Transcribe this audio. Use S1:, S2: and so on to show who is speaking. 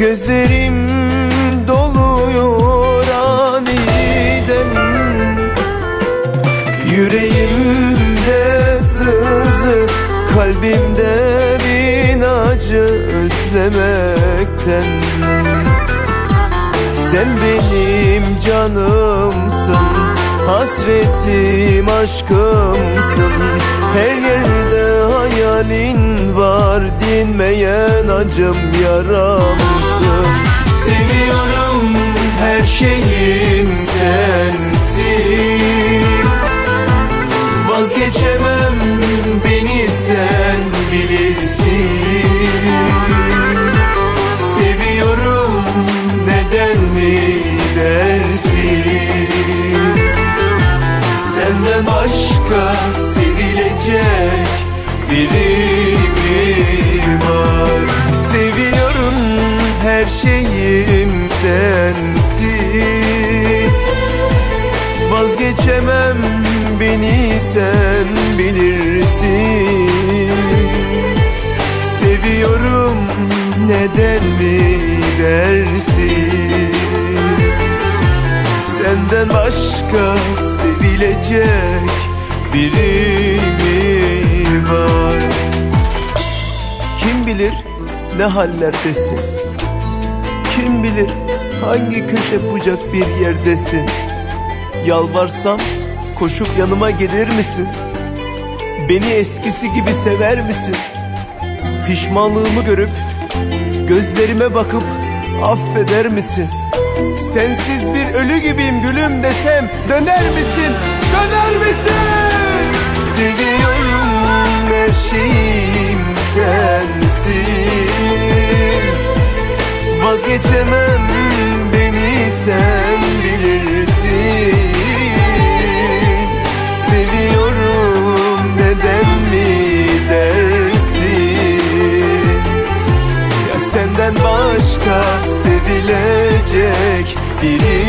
S1: Gözlerim doluyor aniden. Yüreğimde sızı Kalbimde bin acı özlemekten. Sen benim canımsın Hasretim aşkımsın. Her yerde hayalin var Dinmeyen acım yaramsın biri mi var Seviyorum her şeyim sensin Vazgeçemem beni sen bilirsin. Seviyorum neden mi dersin? Senden başka sevilecek biri bilir ne hallerdesin Kim bilir hangi köşe bucak bir yerdesin Yalvarsam koşup yanıma gelir misin? Beni eskisi gibi sever misin? Pişmanlığımı görüp gözlerime bakıp affeder misin? Sensiz bir ölü gibiyim gülüm desem döner misin? Döner misin? Vazgeçemem beni sen bilirsin. Seviyorum neden mi dersin? Ya senden başka sevilecek biri